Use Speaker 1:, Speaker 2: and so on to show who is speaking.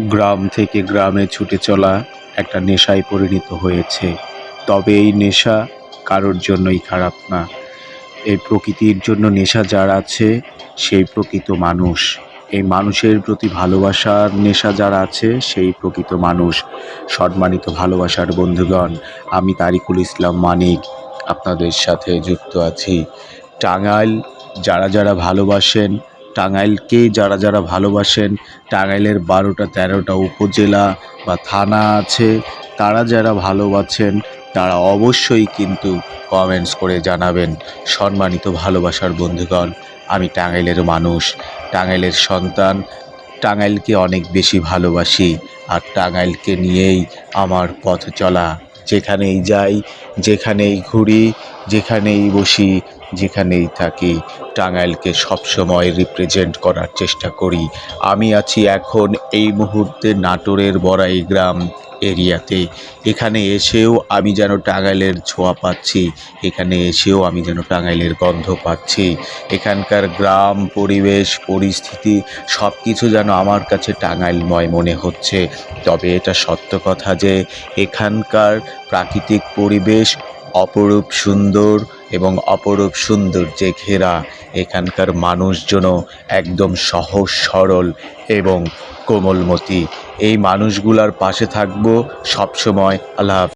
Speaker 1: গ্রাম থেকে গ্রামে ছুটে চলা একটা নেশায় পরিণত হয়েছে। তবে এই নেশা কারোর জন্যই খারাপ না। এই প্রকৃতির জন্য নেশা যার আছে, সেই প্রকৃত মানুষ। এই মানুষের প্রতি ভালোবাসার নেশা যার আছে, সেই প্রকৃত মানুষ। সম্মানিত ভালোবাসার বন্ধুগণ, আমি তারিকুল ইসলাম মানিক, আপনাদের সাথে যুক্ত আছি। টাঙ্গাইল, যারা যারা ভালোবাসেন টাঙ্গাইলকে যারা যারা ভালোবাসেন, টাঙ্গাইলের বারোটা, তেরোটা উপজেলা বা থানা আছে, তারা যারা ভালোবাসেন, তারা অবশ্যই কিন্তু কমেন্টস করে জানাবেন, সম্মানিত ভালোবাসার বন্ধুগণ, আমি টাঙ্গাইলের মানুষ, টাঙ্গাইলের সন্তান, টাঙ্গাইলকে অনেক বেশি ভালোবাসি, আর টাঙ্গাইলকে নিয়েই আমার পথ চলা। যেখানেই যাই, যেখানেই ঘুরি, যেখানেই বসি, যেখানেই থাকি, টাঙ্গাইলকে সবসময় রিপ্রেজেন্ট করার চেষ্টা করি। আমি আছি এখন এই মুহূর্তে নাটোরের বড়াই গ্রাম। এরিয়াতে। এখানে এসেও আমি যেন টাঙ্গাইলের ছোঁয়া পাচ্ছি। এখানে এসেও আমি যেন টাঙ্গাইলের গন্ধ পাচ্ছি। এখানকার গ্রাম, পরিবেশ, পরিস্থিতি সব কিছু যেন আমার কাছে টাঙ্গাইলময় মনে হচ্ছে। তবে এটা সত্য কথা যে এখানকার প্রাকৃতিক পরিবেশ অপরূপ সুন্দর এবং অপরূপ সৌন্দর্যে ঘেরা এখানকার মানুষজনও একদম সহজ, সরল এবং কোমলমতি এই মানুষগুলার পাশে থাকব সবসময় আল্লাহ।